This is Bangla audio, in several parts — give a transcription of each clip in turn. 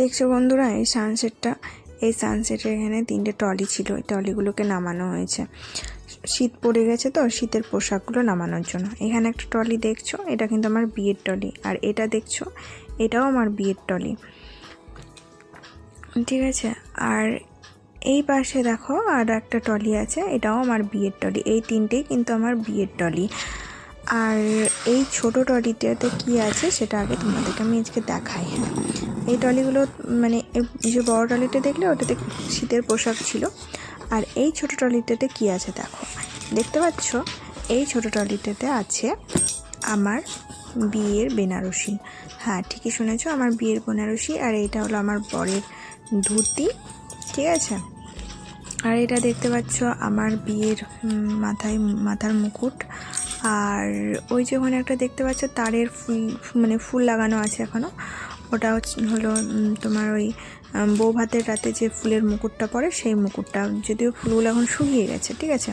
দেখছ বন্ধুরা, এই সানসেটটা এই সানসেটের এখানে তিনটে টলি ছিল। এই টলিগুলোকে নামানো হয়েছে। শীত পড়ে গেছে তো, শীতের পোশাকগুলো নামানোর জন্য। এখানে একটা টলি দেখছ, এটা কিন্তু আমার বিয়ের টলি আর এটা দেখছ, এটাও আমার বিয়ের টলি ঠিক আছে? আর এই পাশে দেখো, আর একটা টলি আছে, এটাও আমার বিয়ের টলি এই তিনটেই কিন্তু আমার বিয়ের টলি আর এই ছোট টলিটাতে কি আছে, সেটা আগে তোমাদেরকে আমি আজকে দেখাই। হ্যাঁ এই টলিগুলো মানে এই যে বড় টলিটা দেখলে ওটাতে শীতের পোশাক ছিল। আর এই ছোট টলিটাতে কি আছে দেখো। দেখতে পাচ্ছ? এই ছোট টলিটাতে আছে আমার বিয়ের বেনারসি। হ্যাঁ ঠিকই শুনেছো, আমার বিয়ের বেনারসি আর এইটা হলো আমার বরের ধুতি, ঠিক আছে? আর এটা দেখতে পাচ্ছ আমার বিয়ের মাথায়, মাথার মুকুট। আর ওই যে ওখানে একটা দেখতে পাচ্ছ, তারের ফুল মানে ফুল লাগানো আছে এখনও ওটা হলো তোমার ওই বউ ভাতের রাতে যে ফুলের মুকুটটা পরে সেই মুকুটটা, যদিও ফুলগুলো এখন শুকিয়ে গেছে, ঠিক আছে?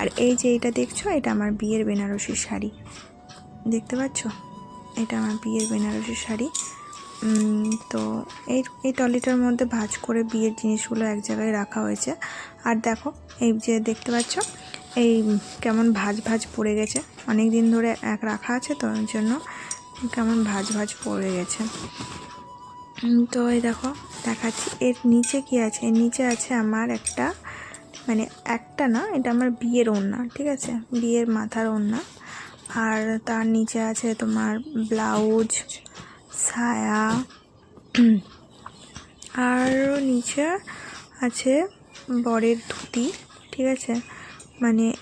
আর এই যে এটা দেখছ, এটা আমার বিয়ের বেনারসি শাড়ি। দেখতে পাচ্ছ? এটা আমার বিয়ের বেনারসি শাড়ি। তো এই এই টলিটার মধ্যে ভাঁজ করে বিয়ের জিনিসগুলো এক জায়গায় রাখা হয়েছে। আর দেখো, এই যে দেখতে পাচ্ছ, এই কেমন ভাঁজ ভাজ পড়ে গেছে। অনেক দিন ধরে এক রাখা আছে তো জন্য। কেমন ভাজ ভাজ পড়ে গেছে। তো এই দেখো, দেখাচ্ছি। এর নিচে কি আছে? এর নিচে আছে আমার একটা মানে একটা না, এটা আমার বিয়ের ওড়না, ঠিক আছে? বিয়ের মাথার ওড়না। আর তার নিচে আছে তোমার ব্লাউজ, ছায়া। আর নিচে আছে বরের ধুতি, ঠিক আছে? মানে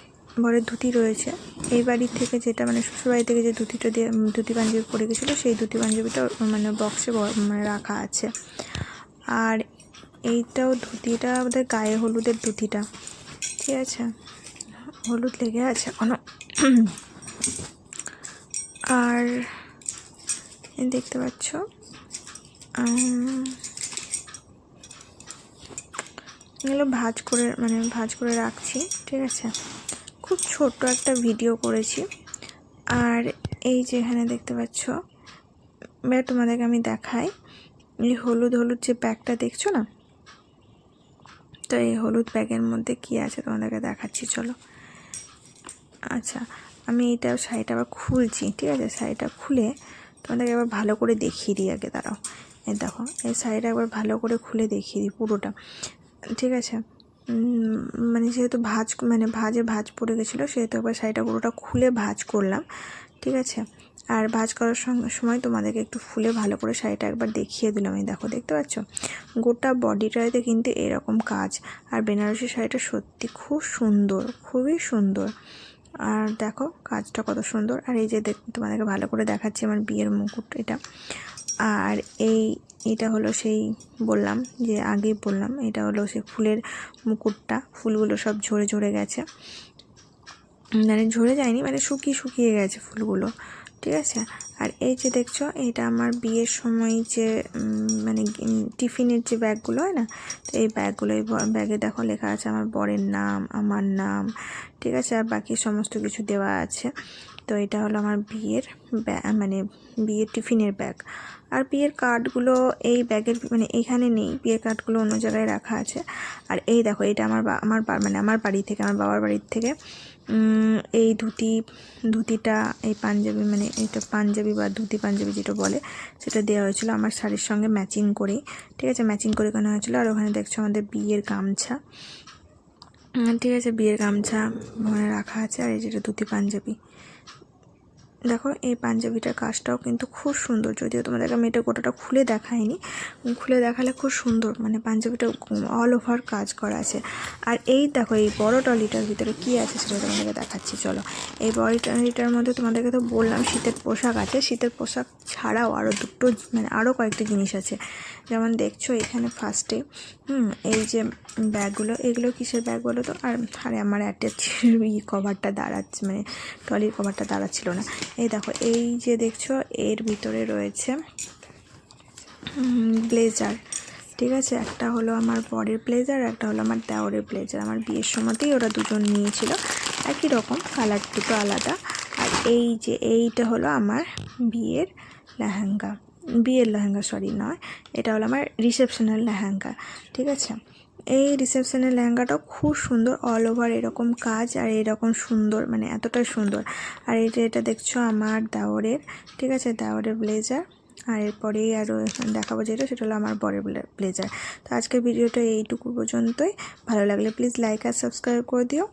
বরের ধুতি রয়েছে। এই বাড়ির থেকে যেটা মানে শ্বশুরবাড়ি থেকে যে ধুতিটা দিয়ে ধুতি পাঞ্জাবি পরে গেছিল, সেই ধুতি পাঞ্জাবিটা মানে বক্সে মানে রাখা আছে। আর এইটাও ধুতিটা আমাদের গায়ে হলুদের ধুতিটা। ঠিক আছে? হলুদ লেগে আছে এখনও। আর দেখতে পাচ্ছ এগুলো ভাজ করে মানে ভাজ করে রাখছি, ঠিক আছে? খুব ছোট্ট একটা ভিডিও করেছি। আর এই যে এখানে দেখতে পাচ্ছ, এবার তোমাদেরকে আমি দেখাই। এই হলুদ হলুদ যে ব্যাগটা দেখছ না? তো এই হলুদ ব্যাগের মধ্যে কি আছে তোমাদেরকে দেখাচ্ছি, চলো। আচ্ছা আমি এইটা শাড়িটা আবার খুলছি, ঠিক আছে? শাড়িটা খুলে তোমাদেরকে আবার ভালো করে দেখিয়ে দিই আগে, দাঁড়াও। এই দেখো, এই শাড়িটা একবার ভালো করে খুলে দেখিয়ে দিই পুরোটা, ঠিক আছে? মানে যেহেতু ভাজ মানে ভাজে ভাজ পড়ে গেছিল, সেহেতু একবার শাড়িটা পুরোটা খুলে ভাজ করলাম, ঠিক আছে? আর ভাজ করার সময় তোমাদেরকে একটু ফুলে ভালো করে শাড়িটা একবার দেখিয়ে দিলাম, এই দেখো, দেখতে পাচ্ছ? গোটা বডিটাতে কিন্তু এরকম কাজ, আর বেনারসি শাড়িটা সত্যি খুব সুন্দর, খুবই সুন্দর। আর দেখো, কাজটা কত সুন্দর, আর এই যে দেখ, তোমাদেরকে ভালো করে দেখাচ্ছি আমার বিয়ের মুকুট এটা। আর এই, এটা হলো সেই বললাম যে আগেই বললাম, এটা হলো সেই ফুলের মুকুটটা, ফুলগুলো সব ঝরে ঝরে গেছে। মানে ঝরে যায়নি মানে শুকিয়ে শুকিয়ে গেছে ফুলগুলো, ঠিক আছে? আর এই যে দেখছ, এটা আমার বিয়ের সময় যে মানে টিফিনের যে ব্যাগগুলো হয় না, তো এই ব্যাগগুলো, এই ব্যাগে দেখো লেখা আছে আমার বরের নাম, আমার নাম, ঠিক আছে? আর বাকি সমস্ত কিছু দেওয়া আছে। তো এটা হলো আমার বিয়ের ব্যা- মানে বিয়ের টিফিনের ব্যাগ। আর বিয়ের কার্ডগুলো এই ব্যাগের মানে এখানে নেই। বিয়ের কার্ডগুলো অন্য জায়গায় রাখা আছে। আর এই দেখো, এটা আমার আমার মানে আমার বাড়ি থেকে, আমার বাবার বাড়ির থেকে এই ধুতি, ধুতিটা, এই পাঞ্জাবি মানে এটা পাঞ্জাবি বা ধুতি পাঞ্জাবি যেটা বলে, সেটা দেওয়া হয়েছিল আমার শাড়ির সঙ্গে ম্যাচিং করেই। ঠিক আছে, ম্যাচিং করে কেনা হয়েছিল। আর ওখানে দেখছ আমাদের বিয়ের গামছা। ঠিক আছে, বিয়ের গামছা ওখানে রাখা আছে আর এই যেটা ধুতি পাঞ্জাবি। দেখো, এই পাঞ্জাবিটার কাজটাও কিন্তু খুব সুন্দর। যদিও তোমাদেরকে আমি এটা গোটাটা খুলে দেখাইনি, খুলে দেখালে খুব সুন্দর মানে পাঞ্জাবিটা অল ওভার কাজ করা আছে। আর এই দেখো, এই বড় টলিটার ভিতরে কি আছে সেটা তোমাদেরকে দেখাচ্ছি, চলো। এই বড় টলিটার মধ্যে তোমাদেরকে তো বললাম, শীতের পোশাক আছে। শীতের পোশাক ছাড়াও আরও দুটো মানে আরও কয়েকটা জিনিস আছে। যেমন দেখছ এখানে ফার্স্টে হুম, এই যে ব্যাগগুলো, এগুলো কিসের ব্যাগ বলো তো? আর, আরে আমার অ্যাটাচ ই কভারটা দাঁড়াচ্ছে মানে টলির কভারটা দাঁড়াচ্ছিল না। এই দেখো, এই যে দেখছ, এর ভিতরে রয়েছে ব্লেজার ঠিক আছে? একটা হলো আমার বরের ব্লেজার একটা হলো আমার দেওরের ব্লেজার আমার বিয়ের সময়তেই ওরা দুজন নিয়েছিল। একই রকম কালার দুটো আলাদা। এই যে এইটা হলো আমার বিয়ের লেহেঙ্গা। বিয়ের লেহেঙ্গা সরি নয়। এটা হলো আমার রিসেপশনের লেহেঙ্গা, ঠিক আছে? এই রিসেপশনের লেহেঙ্গাটাও খুব সুন্দর অল ওভার এরকম কাজ আর এরকম সুন্দর মানে এতটাই সুন্দর। আর এটা এটা দেখছ আমার দাওরের, ঠিক আছে? দাওরের ব্লেজার আর এরপরেই আরও দেখাবো যেটা, সেটা হলো আমার বরের ব্লেজার তো আজকের ভিডিওটা এইটুকু পর্যন্তই। ভালো লাগলে প্লিজ লাইক আর সাবস্ক্রাইব করে দিও।